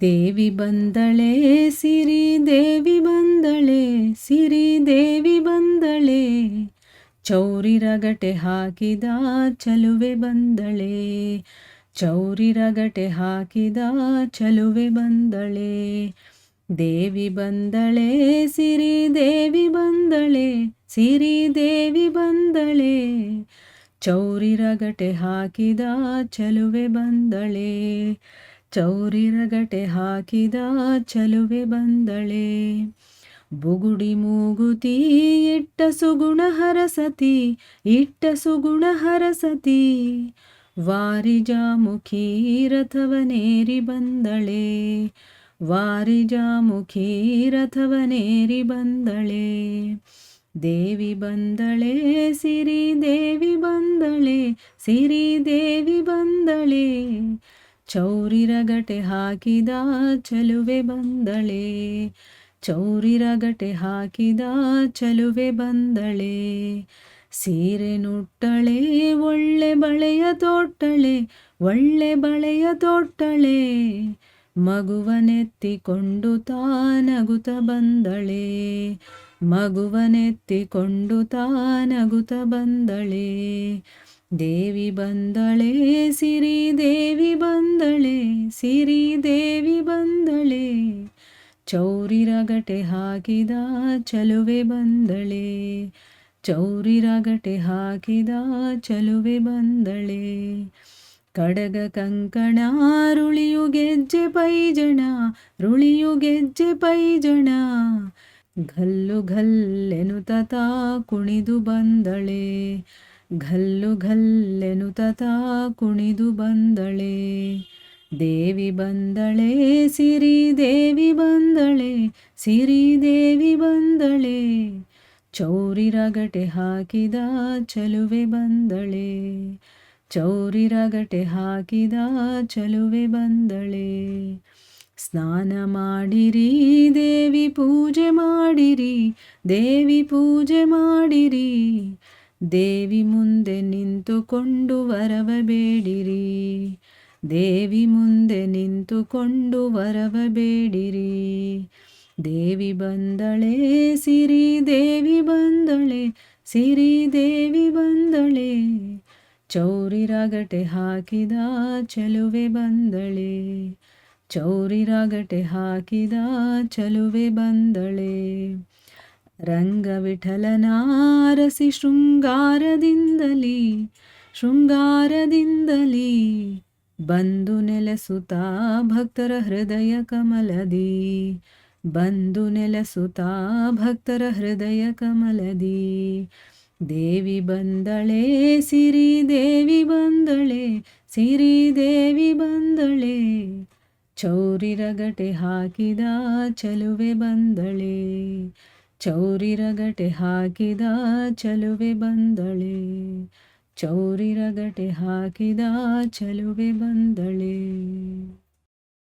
ದೇವಿ ಬಂದಳೆ, ಸಿರಿ ದೇವಿ ಬಂದಳೆ, ಸಿರಿ ದೇವಿ ಬಂದಳೆ. ಚೌರಿ ರಗಟೆ ಹಾಕಿದ ಚಲುವೆ ಬಂದಳೆ. ಚೌರಿ ರಗಟೆ ಹಾಕಿದ ಚಲುವೆ ಬಂದಳೆ. ದೇವಿ ಬಂದಳೆ, ಸಿರಿ ದೇವಿ ಬಂದಳೆ, ಸಿರಿ ದೇವಿ ಬಂದಳೆ. ಚೌರಿ ರಗಟೆ ಹಾಕಿದ ಚಲುವೆ ಬಂದಳೆ. ಚೌರಿ ರಗಟೆ ಹಾಕಿದ ಚಲುವೆ ಬಂದಳೆ. ಬುಗುಡಿ ಮೂಗುತಿ, ಇಟ್ಟ ಸುಗುಣ ಹರಸತಿ, ಇಟ್ಟ ಸುಗುಣ ಹರಸತಿ. ವಾರಿಜಾಮುಖಿ ರಥವನೇರಿ ಬಂದಳೆ. ವಾರಿಜಾಮುಖಿ ರಥವನೇರಿ ಬಂದಳೆ. ದೇವಿ ಬಂದಳೆ, ಸಿರಿ ದೇವಿ ಬಂದಳೆ, ಸಿರಿ ದೇವಿ ಬಂದಳೆ. ಚೌರಿ ರಗಟೆ ಹಾಕಿದ ಚಲುವೆ ಬಂದಳೆ. ಚೌರಿರಗಟೆ ಹಾಕಿದ ಚಲುವೆ ಬಂದಳೆ. ಸೀರೆ ನುಟ್ಟಳೆ, ಒಳ್ಳೆ ಬಳೆಯ ತೋಟ್ಟಳೆ, ಒಳ್ಳೆ ಬಳೆಯ ತೋಟ್ಟಳೆ. ಮಗುವನೆತ್ತಿಕೊಂಡು ತಾನಗುತ ಬಂದಳೆ. ಮಗುವನೆತ್ತಿಕೊಂಡು ತಾನಗುತ ಬಂದಳೆ. ದೇವಿ ಬಂದಳೆ, ಸಿರಿ ದೇವಿ ಬಂದಳೆ, ಸಿರಿ ದೇವಿ ಬಂದಳೆ. ಚೌರಿ ರಗಟೆ ಹಾಕಿದ ಚಲುವೆ ಬಂದಳೆ. ಚೌರಿ ರಗಟೆ ಹಾಕಿದ ಚಲುವೆ ಬಂದಳೆ. ಕಡಗ ಕಂಕಣ, ರುಳಿಯು ಗೆಜ್ಜೆ ಪೈಜಣ, ರುಳಿಯು ಗೆಜ್ಜೆ ಪೈಜಣ. ಘಲ್ಲು ತತಾ ಕುಣಿದು ಬಂದಳೆ. ಘಲ್ಲು ಘಲ್ಲೆನು ತಥಾ ಕುಣಿದು ಬಂದಳೆ. ದೇವಿ ಬಂದಳೆ, ಸಿರಿ ದೇವಿ ಬಂದಳೆ, ಸಿರಿ ದೇವಿ ಬಂದಳೆ. ಚೌರಿ ರಗಟೆ ಹಾಕಿದ ಚಲುವೆ ಬಂದಳೆ. ಚೌರಿ ರಗಟೆ ಹಾಕಿದ ಚಲುವೆ ಬಂದಳೆ. ಸ್ನಾನ ಮಾಡಿರಿ, ದೇವಿ ಪೂಜೆ ಮಾಡಿರಿ, ದೇವಿ ಪೂಜೆ ಮಾಡಿರಿ. ದೇವಿ ಮುಂದೆ ನಿಂತುಕೊಂಡು ವರವ ಬೇಡಿರಿ. ದೇವಿ ಮುಂದೆ ನಿಂತುಕೊಂಡು ವರವ ಬೇಡಿರಿ. ದೇವಿ ಬಂದಳೆ, ಸಿರಿ ದೇವಿ ಬಂದಳೆ, ಸಿರಿ ದೇವಿ ಬಂದಳೆ. ಚೌರಿ ರಗಟೆ ಹಾಕಿದ ಚಲುವೆ ಬಂದಳೆ. ಚೌರಿ ರಗಟೆ ಹಾಕಿದ ಚಲುವೆ ಬಂದಳೆ. ರಂಗವಿಠಲನಾರಸಿ ಶೃಂಗಾರದಿಂದಲೀ ಶೃಂಗಾರದಿಂದಲೀ ಬಂದು ನೆಲೆಸುತ್ತಾ ಭಕ್ತರ ಹೃದಯ ಕಮಲದಿ, ಬಂದು ನೆಲೆಸುತ್ತಾ ಭಕ್ತರ ಹೃದಯ ಕಮಲದಿ. ದೇವಿ ಬಂದಳೆ, ಸಿರಿ ದೇವಿ ಬಂದಳೆ, ಸಿರಿ ದೇವಿ ಬಂದಳೆ, ಚೌರಿ ರಗಟೆ ಹಾಕಿದ ಚಲುವೆ ಬಂದಳೆ. ಚೌರಿ ಗಟೆ ಹಾಕಿದ ಚಲುವೆ ಬಂದಳೆ. ಚೌರಿರ ಗಟೆ ಹಾಕಿದ ಚಲುವೆ ಬಂದಳೆ.